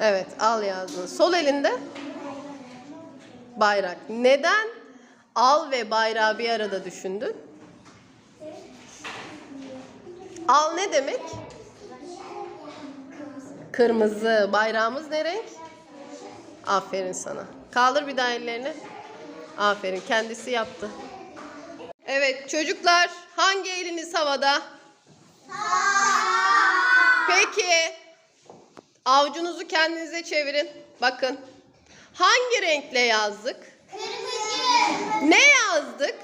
Evet al yazdın. Sol elinde bayrak. Neden al ve bayrağı bir arada düşündün? Al ne demek? Kırmızı. Bayrağımız ne renk? Aferin sana. Kaldır bir daha ellerini. Aferin. Kendisi yaptı. Evet çocuklar hangi eliniz havada? Peki avucunuzu kendinize çevirin. Bakın. Hangi renkle yazdık? Ne yazdık?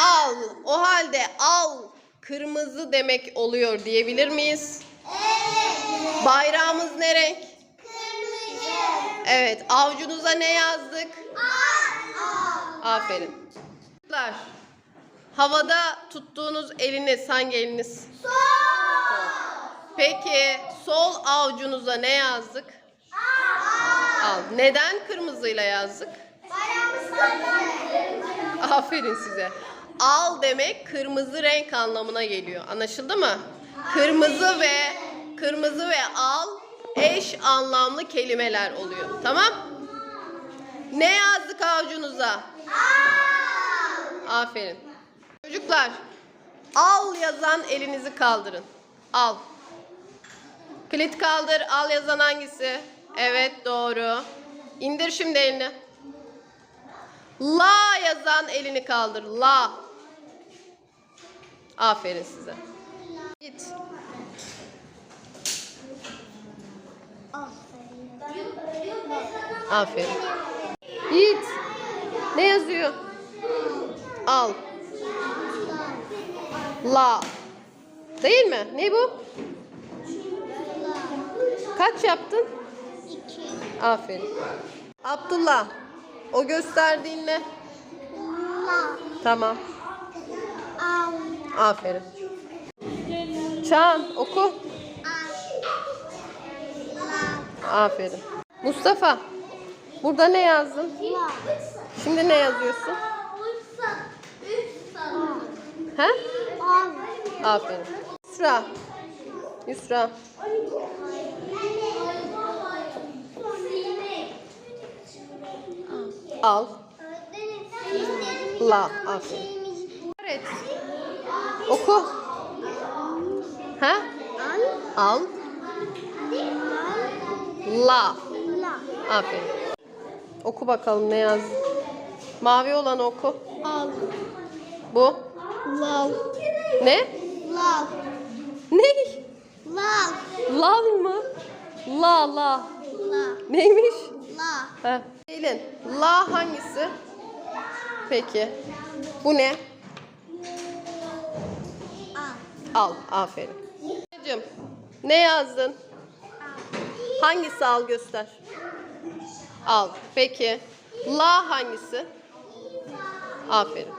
Al. O halde al kırmızı demek oluyor diyebilir miyiz? Bayrağımız ne renk? Evet. Avucunuza ne yazdık? Aferin. Çocuklar, Havada tuttuğunuz eliniz hangi eliniz? Peki sol avucunuza ne yazdık? Al. Neden kırmızıyla yazdık? Aferin size. Al demek kırmızı renk anlamına geliyor. Anlaşıldı mı? Kırmızı ve kırmızı ve al eş anlamlı kelimeler oluyor. Tamam? Ne yazdık avucunuza? Aferin. Çocuklar, al yazan elinizi kaldırın. Al. Kilit kaldır. Al yazan hangisi? Evet doğru. İndir şimdi elini. La yazan elini kaldır. La. Aferin size. Git. Aferin. Yiğit. Ne yazıyor? Al. La. Değil mi? Ne bu? Kaç yaptın? Aferin. Abdullah. O gösterdiğin ne? Tamam. Aferin. Çağan oku. Aferin. Mustafa. Burada ne yazdın? Şimdi ne yazıyorsun? He? Aferin. Yusra. Yusra. Al. La. Aferin. Evet. Oku. Ha? Al. La. Aferin. Oku bakalım ne yazdın. Mavi olan oku. Al. Bu. Lav. Ne? Lav. Ne? La la. La. Neymiş? La. Ha. Selin, la hangisi? Peki. Bu ne? Al. Al, aferin. Anneciğim, ne yazdın? Hangisi al göster. Al. Peki. La hangisi? Aferin.